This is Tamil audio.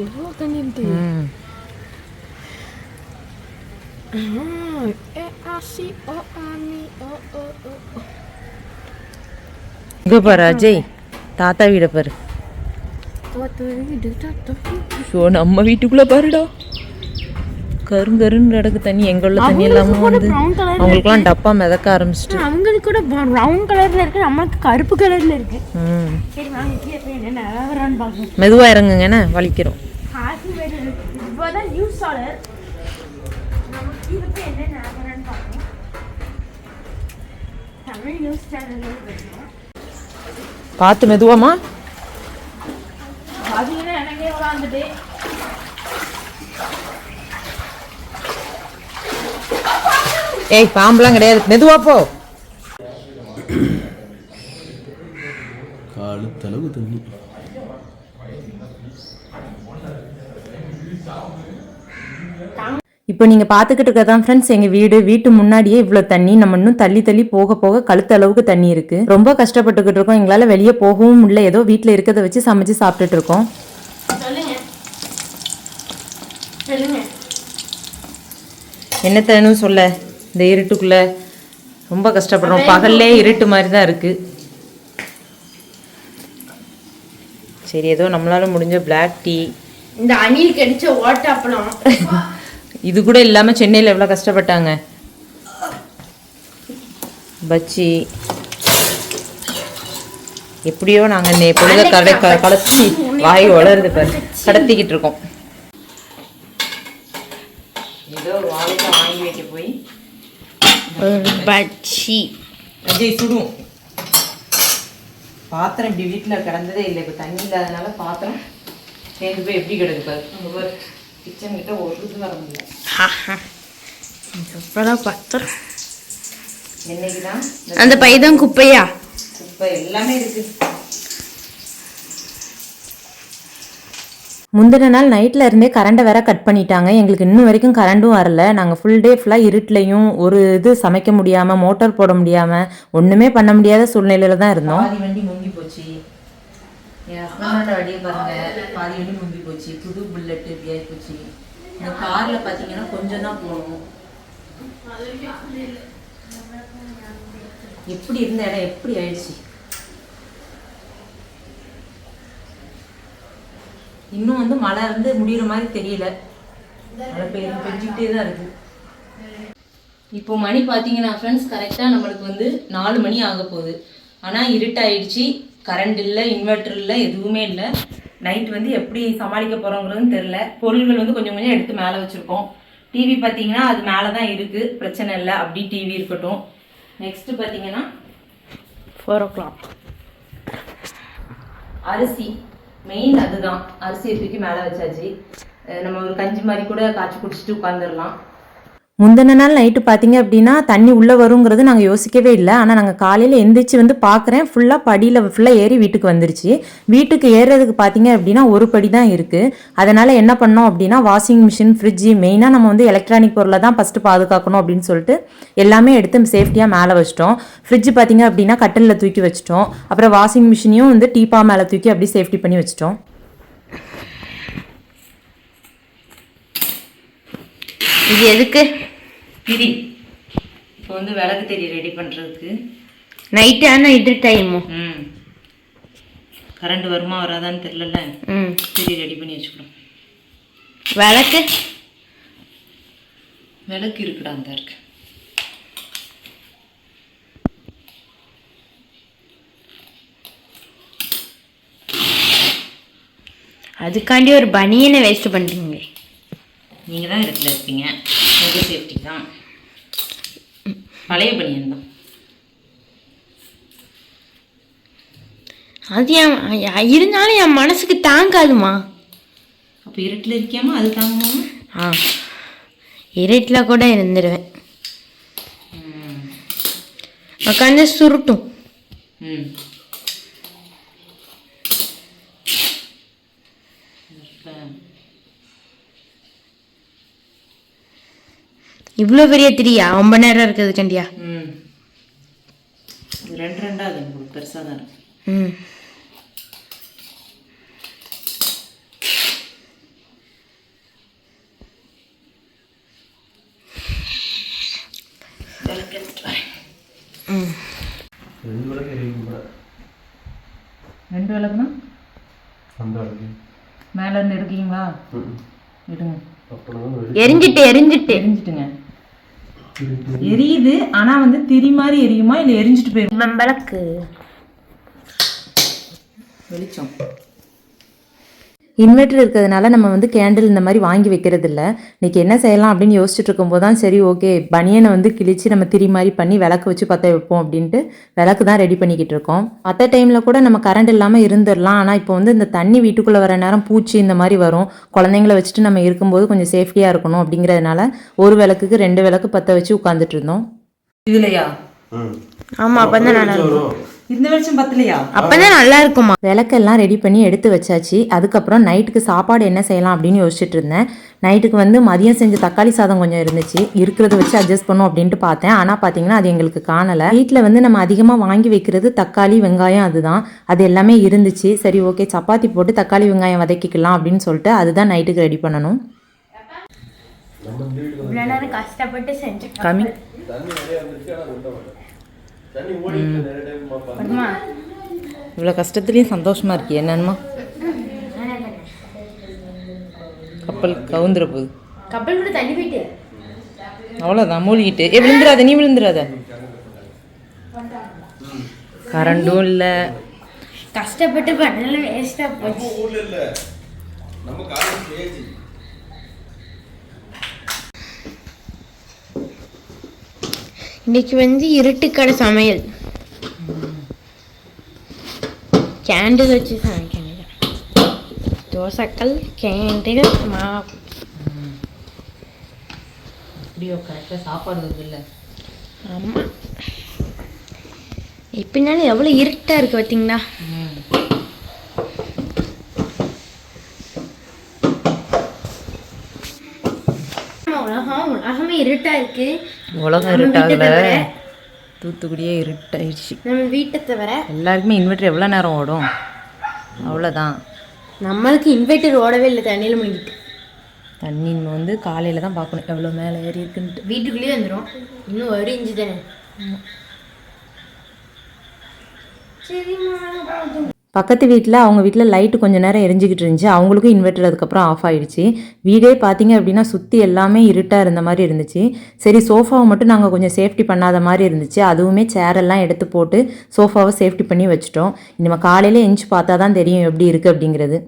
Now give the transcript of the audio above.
எவ்வளோ தண்ணி ஓ. இங்கே பாரு அஜய் தாத்தா வீடை பாரு நம்ம வீட்டுக்குள்ளே பாருடா கருங்கருன்னு கிடக்கு தண்ணி எங்க உள்ள தண்ணி எல்லாமே வந்து அவங்களுக்குலாம் டப்பா மிதக்க ஆரம்பிச்சிட்டு. அவங்களுக்கு கூட ப்ரௌன் கலர்ல இருக்கு நம்மளுக்கு கருப்பு கலர்ல இருக்கு. ம். சரி வாங்க கீழே போய் என்ன மெதுவா வலிக்கிறோம். ஹாப்பி வேறு இப்போதான் நியூஸ் சாலர் நம்ம கீழே போய் என்ன நிலவரான்னு பார்க்கணும் தமிழ் நியூஸ் சேனல்ல பேசணும் பார்த்து மெதுவாமா பார்த்தீங்கன்னா எனக்கே விளாண்டுட்டு ஏய் பாம்புலாம் கிடையாது. மெதுவா போ. காலுத்தளவு தண்ணி. இப்போ நீங்கள் பார்த்துக்கிட்டு இருக்கதான் ஃப்ரெண்ட்ஸ் எங்கள் வீடு வீட்டு முன்னாடியே இவ்வளோ தண்ணி. நம்ம இன்னும் தள்ளி தள்ளி போக போக கழுத்து அளவுக்கு தண்ணி இருக்கு. ரொம்ப கஷ்டப்பட்டுக்கிட்டு இருக்கோம். எங்களால் வெளியே போகவும் முடியல. ஏதோ வீட்டில் இருக்கிறத வச்சு சமைச்சு சாப்பிட்டுட்டு இருக்கோம். சொல்லுங்க. சொல்லுங்க. என்னத்தனு சொல்ல? இந்த இருட்டுக்குள்ள ரொம்ப கஷ்டப்படுறோம். பகல்லே இருட்டு மாதிரி தான் இருக்கு. சரி ஏதோ நம்மளால முடிஞ்ச பிளாக் டீ இந்த அணில் கடிச்ச ஓட்டாப்பழம் இது கூட இல்லாமல் சென்னையில் எவ்வளோ கஷ்டப்பட்டாங்க? பச்சி எப்படியோ நாங்கள் நே பொழுத கடை க- கடத்தி வாய் வளருது பாரு. கடத்திக்கிட்டு இருக்கோம் ஏதோ வாழைக்காய் வாங்கி வைக்க போய் பச்சி அஜய் சுடும் பாத்திரம் இப்படி வீட்டில் கிடந்ததே இல்லை. இப்போ தண்ணி இல்லாதனால பாத்திரம் சேர்ந்து போய் எப்படி கிடக்கு பாரு. கிச்சன் கிட்ட ஒரு இது வர முடியல. இப்பதான் பத்திரம். என்னைக்கு தான் அந்த பைதான் குப்பையா? குப்பை எல்லாமே இருக்கு. முந்தின நாள் நைட்டில் இருந்தே கரண்ட்டை வேற கட் பண்ணிட்டாங்க. எங்களுக்கு இன்னும் வரைக்கும் கரண்ட்டும் வரல. நாங்கள் ஃபுல் டே ஃபுல்லாக இருட்டுலையும் ஒரு இது சமைக்க முடியாமல் மோட்டார் போட முடியாமல் ஒன்றுமே பண்ண முடியாத சூழ்நிலையில தான் இருந்தோம். பாதி வண்டி முங்கி போச்சு. என் ஹஸ்பண்டோட வண்டியை பாருங்க. பாதி வண்டி முங்கி போச்சு. புது இப்படி போச்சு. இந்த காரில் பார்த்தீங்கன்னா கொஞ்சம் தான் போகணும் எப்படி இருந்த இடம்? எப்படி ஆயிடுச்சு? இன்னும் வந்து மழை வந்து முடிகிற மாதிரி தெரியல. மழை பெய்ய பெஞ்சிக்கிட்டே தான் இருக்கு. இப்போ மணி பார்த்தீங்கன்னா ஃப்ரெண்ட்ஸ் கரெக்டாக நம்மளுக்கு வந்து நாலு மணி ஆக போகுது. ஆனால் இருட்டாயிடுச்சு. கரண்ட் இல்லை இன்வெர்டர் இல்லை எதுவுமே இல்லை. நைட் வந்து எப்படி சமாளிக்க போகிறோங்கிறதுன்னு தெரில பொருள்கள் வந்து கொஞ்சம் கொஞ்சம் எடுத்து மேலே வச்சுருக்கோம். டிவி பார்த்தீங்கன்னா அது மேலே தான் இருக்குது பிரச்சனை இல்லை. அப்படி டிவி இருக்கட்டும். நெக்ஸ்ட்டு பார்த்தீங்கன்னா ஃபோர் ஓ கிளாக் அரிசி. மெயின் அதுதான். அரிசியை தூக்கி மேலே வச்சாச்சு. நம்ம ஒரு கஞ்சி மாதிரி கூட காய்ச்சி குடிச்சிட்டு உட்காந்துடலாம் முந்தின நாள் நைட்டு பார்த்தீங்க அப்படின்னா தண்ணி உள்ளே வருங்கிறது நாங்கள் யோசிக்கவே இல்லை. ஆனால் நாங்கள் காலையில் எந்திரிச்சு வந்து பார்க்குறேன் ஃபுல்லாக படியில் ஃபுல்லாக ஏறி வீட்டுக்கு வந்துருச்சு. வீட்டுக்கு ஏறுறதுக்கு பார்த்தீங்க அப்படின்னா ஒரு படி தான் இருக்குது அதனால் என்ன பண்ணோம் அப்படின்னா வாஷிங் மிஷின் ஃப்ரிட்ஜு மெயினாக நம்ம வந்து எலக்ட்ரானிக் பொருளை தான் ஃபஸ்ட்டு பாதுகாக்கணும் அப்படின்னு சொல்லிட்டு எல்லாமே எடுத்து சேஃப்டியாக மேலே வச்சிட்டோம். ஃப்ரிட்ஜ் பார்த்தீங்க அப்படின்னா கட்டிலில் தூக்கி வச்சிட்டோம். அப்புறம் வாஷிங் மிஷினையும் வந்து டீப்பா மேலே தூக்கி அப்படியே சேஃப்டி பண்ணி வச்சிட்டோம். இது எதுக்கு? திரி இப்போ வந்து விளக்கு திரி ரெடி பண்ணுறதுக்கு நைட்டு ஆனால் இது டைமு ம். கரண்ட் வருமா வராதான்னு தெரிலல ம். திரி ரெடி பண்ணி வச்சுக்கிறோம் விளக்கு? விளக்கு இருக்குடா அந்த இருக்கு. அதுக்காண்டி ஒரு பனியனை வேஸ்ட் பண்ணுறீங்க நீங்கள் தான் இடத்துல இருப்பீங்க உங்கள் சேஃப்டி தான். பழைய பனியன் தான் அது என் இருந்தாலும் என் மனசுக்கு தாங்காதுமா. அப்போ இருட்டில் இருக்கியாமா? அது தாங்குமா? ஆ இருட்டில் கூட இருந்துருவேன். உட்காந்து சுருட்டும். ம். இவ்வளோ பெரிய திரியா? ரொம்ப நேரம் இருக்குது கண்டியா ரெண்டு ரெண்டாவது உங்களுக்கு பெருசாக தான் ம். ரெண்டு விளக்குனா? மேல இருந்து எடுக்கீங்களா? எரிஞ்சிட்டு எரிஞ்சிட்டு. எரிஞ்சிட்டுங்க. எரியுது ஆனா வந்து திரி மாதிரி எரியுமா இல்லை எரிஞ்சிட்டு போயிடும் விளக்கு வெளிச்சம். இன்வெர்டர் இருக்கிறதுனால நம்ம வந்து கேண்டில் இந்த மாதிரி வாங்கி வைக்கிறது இல்ல இன்னைக்கு என்ன செய்யலாம் அப்படின்னு யோசிச்சுட்டு இருக்கும்போது தான் சரி ஓகே பனியனை வந்து கிழிச்சு நம்ம திரி மாதிரி பண்ணி விளக்கு வச்சு பற்ற வைப்போம் அப்படின்ட்டு விளக்கு தான் ரெடி பண்ணிக்கிட்டு இருக்கோம். மற்ற டைமில் கூட நம்ம கரண்ட் இல்லாமல் இருந்துடலாம். ஆனால் இப்போ வந்து இந்த தண்ணி வீட்டுக்குள்ளே வர நேரம் பூச்சி இந்த மாதிரி வரும். குழந்தைங்கள வச்சுட்டு நம்ம இருக்கும்போது கொஞ்சம் சேஃப்டியாக இருக்கணும் அப்படிங்கிறதுனால ஒரு விளக்குக்கு ரெண்டு விளக்கு பற்ற வச்சு உட்காந்துட்டு இருந்தோம். இதுலையா? ம். ஆமா அப்பதான் நல்லா இருக்கும். இந்த வெளிச்சம் பத்தலையா? அப்பதான் நல்லா இருக்குமா விளக்கெல்லாம் ரெடி பண்ணி எடுத்து வச்சாச்சு. அதுக்கப்புறம் நைட்டுக்கு சாப்பாடு என்ன செய்யலாம் அப்படின்னு யோசிச்சுட்டு இருந்தேன். நைட்டுக்கு வந்து மதியம் செஞ்ச தக்காளி சாதம் கொஞ்சம் இருந்துச்சு. இருக்கிறத வச்சு அட்ஜஸ்ட் பண்ணும் அப்படின்ட்டு பார்த்தேன். ஆனால் பார்த்தீங்கன்னா அது எங்களுக்கு காணலை. வீட்டில் வந்து நம்ம அதிகமாக வாங்கி வைக்கிறது தக்காளி வெங்காயம் அதுதான். அது எல்லாமே இருந்துச்சு. சரி ஓகே சப்பாத்தி போட்டு தக்காளி வெங்காயம் வதக்கிக்கலாம் அப்படின்னு சொல்லிட்டு அதுதான் நைட்டுக்கு ரெடி பண்ணணும். கஷ்டப்பட்டு செஞ்சு அம்மா இவ்வளோ கஷ்டத்துலேயும் சந்தோஷமா இருக்கு என்னன்னுமா? கப்பல் கவுந்துற போகுது. கப்பல் கூட தள்ளி போயிட்டு. அவ்வளோதான் மூழ்கிட்டு. ஏ விழுந்துடாத நீ விழுந்துடாத கரண்டும் இல்லை. கஷ்டப்பட்டு பண்ணல வேஸ்டா போச்சு ஊர்ல இல்ல நம்ம காலேஜ் ஏஜ் இன்னைக்கு வந்து இருட்டுக்கடை சமையல். கேண்டில் வச்சு சமைக்கணும். தோசைக்கல் கேண்டில் மா அப்படியோ கரெக்டாக சாப்பாடு வருது இல்லை ஆமாம் எப்படினாலும் எவ்வளோ இருட்டாக இருக்குது பார்த்தீங்களா உலகம் உலகமே இருட்டாக இருக்கு. உலகம் இருட்டாகல தூத்துக்குடியே இருட்டாயிடுச்சு. நம்ம வீட்டை தவிர எல்லாருக்குமே இன்வெர்டர் எவ்வளோ நேரம் ஓடும்? அவ்வளோதான் நம்மளுக்கு இன்வெர்டர் ஓடவே இல்லை தண்ணியில் முழுங்கிட்டு தண்ணி வந்து காலையில் தான் பார்க்கணும். எவ்வளோ மேலே ஏறி இருக்குன்ட்டு. வீட்டுக்குள்ளேயே வந்துடும் இன்னும் ஒரு இன்ச்சு தானே. சரிம்மா பக்கத்து வீட்டில் அவங்க வீட்டில் லைட்டு கொஞ்சம் நேரம் எரிஞ்சிக்கிட்டு இருந்துச்சு. அவங்களுக்கும் இன்வெர்டர் அதுக்கப்புறம் ஆஃப் ஆயிடுச்சு. வீடே பார்த்தீங்க அப்படின்னா சுற்றி எல்லாமே இருட்டாக இருந்த மாதிரி இருந்துச்சு. சரி சோஃபாவை மட்டும் நாங்கள் கொஞ்சம் சேஃப்டி பண்ணாத மாதிரி இருந்துச்சு. அதுவுமே சேரெல்லாம் எல்லாம் எடுத்து போட்டு சோஃபாவை சேஃப்டி பண்ணி வச்சுட்டோம். இனிமேல் காலையில் எஞ்சி பார்த்தா தான் தெரியும் எப்படி இருக்குது அப்படிங்கிறது.